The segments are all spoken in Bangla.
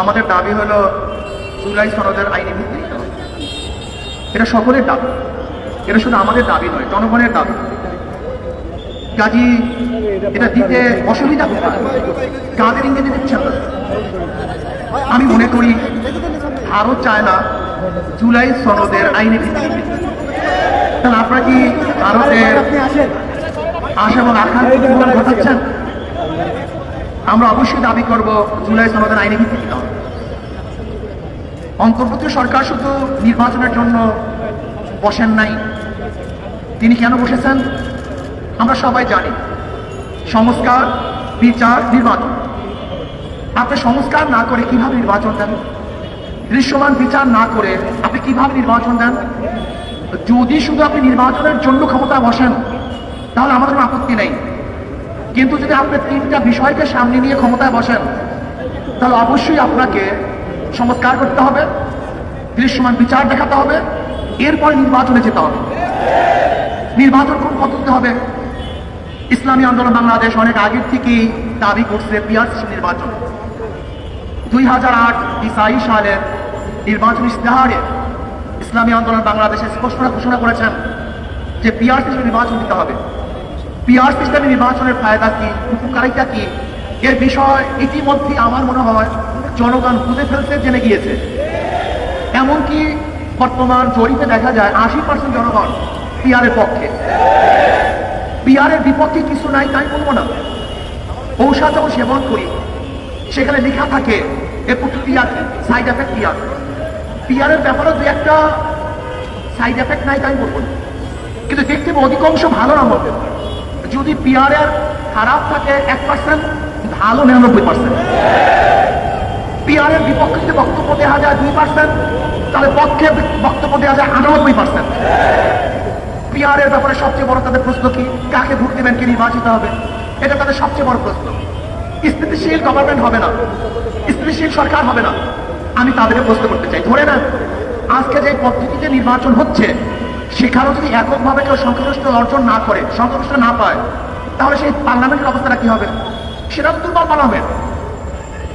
আমাদের দাবি হলো জুলাই সনদের আইনি ভিত্তি। এটা সকলের দাবি। এটা শুধু আমাদের দাবি নয়, জনগণের দাবি। কাজী, এটা দিতে অসুবিধা কোথায় কাদের ইংরেজি দিচ্ছেন আমি মনে করি ভারত চায় না জুলাই সনদের আইনি ভিত্তি। তাহলে আপনারা কি ভারতের আশা এবং আকাঙ্ক্ষা ঘটাচ্ছেন? আমরা অবশ্যই দাবি করব জুলাই সনদের আইনি ভিত্তি দিতে হবে অন্তর্বর্তী সরকার শুধু নির্বাচনের জন্য বসেন নাই। তিনি কেন বসেছেন? আমরা সবাই জানি। সংস্কার, বিচার, নির্বাচন। আপনি সংস্কার না করে কীভাবে নির্বাচন দেন? দৃশ্যমান বিচার না করে আপনি কীভাবে নির্বাচন দেন? যদি শুধু আপনি নির্বাচনের জন্য ক্ষমতা বসেন, তাহলে আমাদের আপত্তি নেই। কিন্তু যদি আপনি তিনটা বিষয়কে সামনে নিয়ে ক্ষমতায় বসেন, তাহলে অবশ্যই আপনাকে সংস্কার করতে হবে, দৃশ্যমান বিচার দেখাতে হবে, এরপরে নির্বাচনে যেতে হবে। নির্বাচন কোন পদ্ধতিতে হবে? ইসলামী আন্দোলন বাংলাদেশ অনেক আগের থেকেই দাবি করছে পিআরসি নির্বাচন। দুই হাজার আট ইসাই সালের নির্বাচন ইস্তেহারে ইসলামী আন্দোলন বাংলাদেশে স্পষ্ট ঘোষণা করেছেন যে সিস্টেমে নির্বাচন দিতে হবে। পিআর সিস্টেমে নির্বাচনের ফায়দা কি, উপকারিতা কি? এর বিষয় ইতিমধ্যে আমার মনে হয় জনগণ খুঁজে ফেলতে জেনে গিয়েছে। এমনকি বর্তমান জরিপে দেখা যায় আশি পার্সেন্ট জনগণ পিআরের পক্ষে। পিআরের বিপক্ষে কিছু নাই, তাই বলব না। ঔষধ যখন সেবন করি। সেখানে লেখা থাকে এর প্রতিক্রিয়া সাইড এফেক্ট পিআর পিআরের ব্যাপারে দু একটা সাইড এফেক্ট নাই, তাই বলব না। কিন্তু দেখতে অধিকাংশ ভালো না মধ্যে যদি পিআরের খারাপ থাকে এক পার্সেন্ট ভালো নিরানব্বই পার্সেন্ট পিআরের বিপক্ষে বক্তব্য দেওয়া যায় দুই পার্সেন্ট তাহলে পক্ষে বক্তব্য দেওয়া যায় আটানব্বই পার্সেন্ট পিআরের ব্যাপারে সবচেয়ে বড় তাদের প্রশ্ন কি? কাকে ভোট দেবেন, কে নির্বাচিত হবে? এটা তাদের সবচেয়ে বড় প্রশ্ন। স্থিতিশীল গভর্নমেন্ট হবে না। স্থিতিশীল সরকার হবে না। আমি তাদেরকে প্রশ্ন করতে চাই। ধরে নেন, আজকে যে পদ্ধতিতে নির্বাচন হচ্ছে সেখানেও যদি এককভাবে কেউ সংখ্যাগরিষ্ঠ অর্জন না করে, সংখ্যাগরিষ্ঠ না পায়, তাহলে সেই পার্লামেন্টের অবস্থাটা কি হবে? সেটা তো দুর্বল পার্লামেন্ট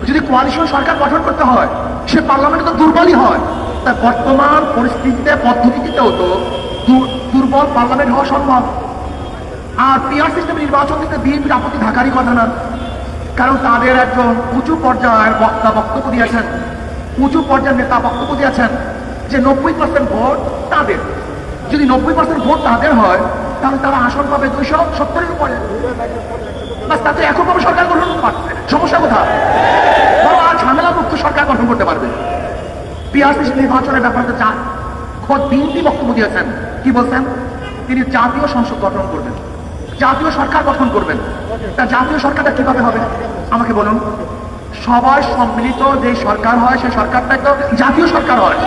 যদি কোয়ালিশন সরকার গঠন করতে হয়, সে পার্লামেন্ট তো দুর্বলই হয়। তাই বর্তমান পরিস্থিতিতে, পদ্ধতিতেও তো দুর্বল পার্লামেন্ট হওয়া সম্ভব। আর পিআর সিস্টেমে নির্বাচন দিতে বিএনপির আপত্তি থাকারই কথা না। কারণ তাদের একজন উঁচু পর্যায়ের বক্তা বক্তব্য দিয়েছেন। উঁচু পর্যায়ের নেতা বক্তব্য দিয়েছেন যে নব্বই পার্সেন্ট ভোট তাদের। যদি নব্বই পার্সেন্ট ভোট তাদের হয়, তাহলে তারা আসন পাবে দুইশো সত্তরের উপরে। বাস, তাতে এককভাবে সরকার গঠন পারছে সমস্যা কোথায়? আর ঝামেলা মুক্ত সরকার গঠন করতে পারবে। পিআরসি নির্বাচনের ব্যাপারে তো চা খোদ বিএনপি বক্তব্য দিয়েছেন। কি বলছেন? তিনি জাতীয় সংসদ গঠন করবেন। জাতীয় সরকার গঠন করবেন। তা জাতীয় সরকারটা কীভাবে হবে? আমাকে বলুন। সবার সম্মিলিত যে সরকার হয় সেই সরকারটাই তো জাতীয় সরকার হয়।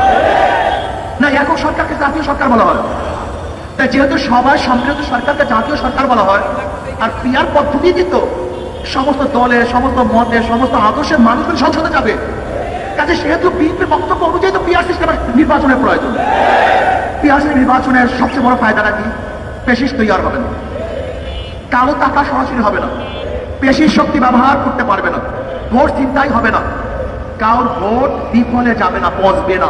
না, একক সরকারকে জাতীয় সরকার বলা হয়। তাই যেহেতু সবাই সম্মিলিত সরকারকে জাতীয় সরকার বলা হয়, আর পিয়ার পদ্ধতি দিত সমস্ত দলে, সমস্ত মতের সমস্ত আদর্শের মানুষগুলো সংসদে যাবে। কাজে সেহেতু বিএনপির বক্তব্য অনুযায়ী তো পিয়ার সিস্টেমের নির্বাচনের প্রয়োজন। পিয়ার নির্বাচনের সবচেয়ে বড় ফায়দাটা কি? পেশিস তৈরি হবে না। কালো টাকা সরাসরি হবে না। পেশির শক্তি ব্যবহার করতে পারবে না। ভোট চিন্তাই হবে না। কারোর ভোট বিফলে যাবে না বসবে না।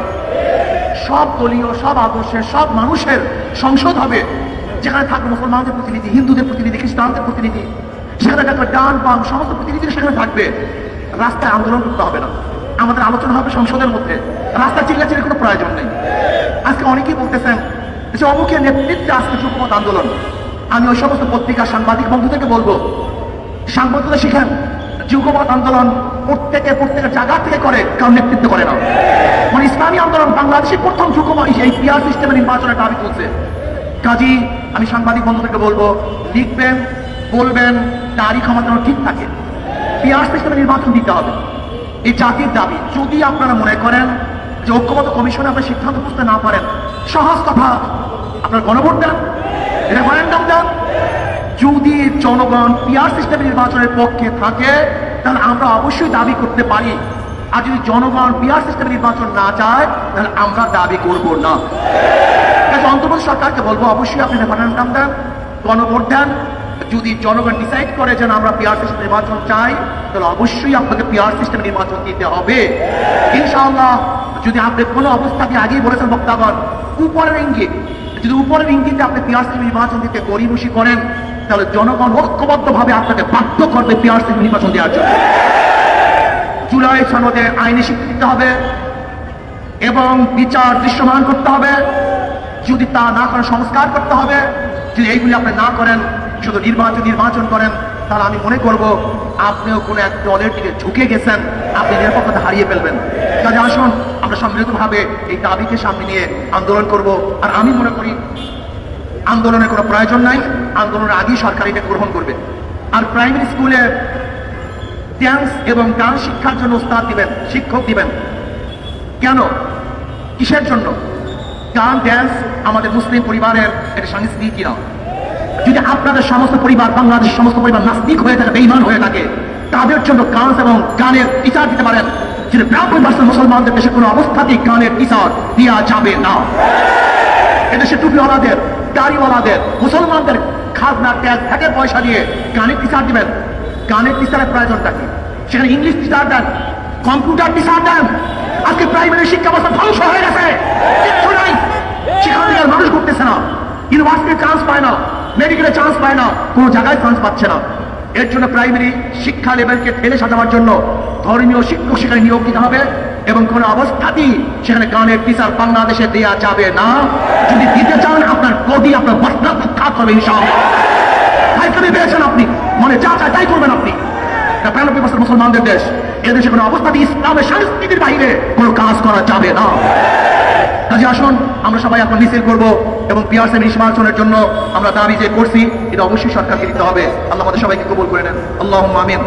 সব দলীয়, সব আদর্শের, সব মানুষের সংসদ হবে। যেখানে থাকবে মুসলমানদের প্রতিনিধি, হিন্দুদের প্রতিনিধি, খ্রিস্টানদের প্রতিনিধি, সেখানে থাকবে ডান, বাম, সমস্ত প্রতিনিধি সেখানে থাকবে। রাস্তায় আন্দোলন করতে হবে না। আমাদের আলোচনা হবে সংসদের মধ্যে। রাস্তা চিল্লাচিল্লির কোনো প্রয়োজন নেই। আজকে অনেকেই বলতেছেন যে অমুকের নেতৃত্বে আজকে যুগমত আন্দোলন। আমি ওই সমস্ত পত্রিকা সাংবাদিক বন্ধুদেরকে বলব সাংবাদিকতা শিখেন যুগমত আন্দোলন প্রত্যেকে প্রত্যেকের জায়গা থেকে করে, কারণ নেতৃত্ব করে না। মানে ইসলামী আন্দোলন বাংলাদেশের প্রথম যুগমত এই পিআর সিস্টেমে নির্বাচনের দাবি তুলছে। কাজী, আমি সাংবাদিক বন্ধুদেরকে বলব, লিখবেন, বলবেন ক্ষমতা যেন ঠিক থাকে। পিআর সিস্টেমে নির্বাচন দিতে হবে। এই জাতির দাবি, যদি আপনারা মনে করেন যে ঐক্যমত কমিশনে আপনার সিদ্ধান্ত বুঝতে না পারেন, সহজ কথা, আপনার গণভোট দেন, রেফারেন্ডাম দেন। যদি জনগণ পিয়ার সিস্টেম নির্বাচনের পক্ষে থাকে তাহলে আমরা অবশ্যই দাবি করতে পারি। আর যদি জনগণ পিআর সিস্টেম নির্বাচন না চায়, তাহলে আমরা দাবি করব না। অন্তর্বর্তী সরকারকে বলব, অবশ্যই আপনি রেফারেন্ডাম দেন, গণভোট দেন। যদি জনগণ ডিসাইড করে যে আমরা পিআর সিস্টেম নির্বাচন চাই, তাহলে অবশ্যই আপনাকে পিআর সিস্টেম নির্বাচন দিতে হবে। ইনশাআল্লাহ, যদি আপনি কোনো অবস্থাতে আগেই বলেছেন, বক্তাগণ, উপরের ইঙ্গিত, যদি উপরের ইঙ্গিতে আপনি পিআর সিস্টেম নির্বাচন দিতে গরিবসি করেন তাহলে জনগণ ঐক্যবদ্ধভাবে আপনাকে বাধ্য করবে পিআর সিস্টেম নির্বাচন দেওয়ার জন্য। জুলাই সনদে আইনি স্বীকৃতি হবে এবং বিচার দৃশ্যমান করতে হবে। যদি তা না করেন সংস্কার করতে হবে, যদি এইগুলি আপনি না করেন, শুধু নির্বাচন নির্বাচন করেন, তাহলে আমি মনে করব আপনিও কোনো এক দলের দিকে ঝুঁকে গেছেন, আপনি নিরাপত্তা হারিয়ে ফেলবেন। কাজে আসুন, আমরা সম্মিলিতভাবে এই দাবিকে সামনে নিয়ে আন্দোলন করব। আর আমি মনে করি আন্দোলনের কোনো প্রয়োজন নাই। আন্দোলনের আগেই সরকার এটা গ্রহণ করবে। আর প্রাইমারি স্কুলে ড্যান্স এবং গান শিক্ষার জন্য উস্তাদ দিবেন, শিক্ষক দিবেন। কেন? কিসের জন্য? গান ড্যান্স আমাদের মুসলিম পরিবারের এটা সংস্কৃতি না। যদি আপনাদের সমস্ত পরিবার বাংলাদেশ সমস্ত পরিবার নাস্তিক হয়ে থাকে বেইমান হয়ে থাকে, তাদের জন্য গান এবং গানের টিচার দিতে পারেন। যদি ব্রাহ্মণ ভাষার মুসলমানদের দেশে কোনো অবস্থাতেই গানের টিচার দেওয়া যাবে না। এদেশে টুপিওয়ালাদের গাড়িওয়ালাদের মুসলমানদের খাজনা ট্যাক্স থেকে পয়সা দিয়ে গানের টিচার দিবেন। গানের টিচারের প্রয়োজনটা কি? সেখানে ইংলিশ টিচার দেন কম্পিউটার টিচার দেন। আজকে প্রাইমারি শিক্ষা ব্যবস্থা ধ্বংস হয়ে গেছে। কিচ্ছু নাই। সেখান মানুষ করতেছে না। ইউনিভার্সিটির চান্স পায় না। মেডিকেলে চান্স পায় না। কোনো জায়গায় চান্স পাচ্ছে না। এর জন্য প্রাইমারি শিক্ষা লেভেলকে ঠেলে সাজাবার জন্য ধর্মীয় শিক্ষক সেখানে নিয়োগ দিতে হবে। এবং কোনো অবস্থাতেই সেখানে গানের টিচার বাংলাদেশে দেওয়া যাবে না। যদি দিতে চান, আপনার গদি আপনার বস্ত্র প্রত্যাঘাত করবে ইনশাআল্লাহ। পেয়েছেন আপনি। মানে যা চায় তাই করবেন আপনি। মুসলমানদের দেশ। এদেশে কোনো অবস্থাতে ইসলামের সংস্কৃতির বাইরে কোনো কাজ করা যাবে না। কাজে আসুন, আমরা সবাই এখন মিছিল করব এবং পিয়ার সেমি নির্বাচনের জন্য আমরা দাবি যে করছি, এটা অবশ্যই সরকারকে দিতে হবে। আল্লাহ আমাদের সবাইকে কবুল করে নেন। আল্লাহ আমিন।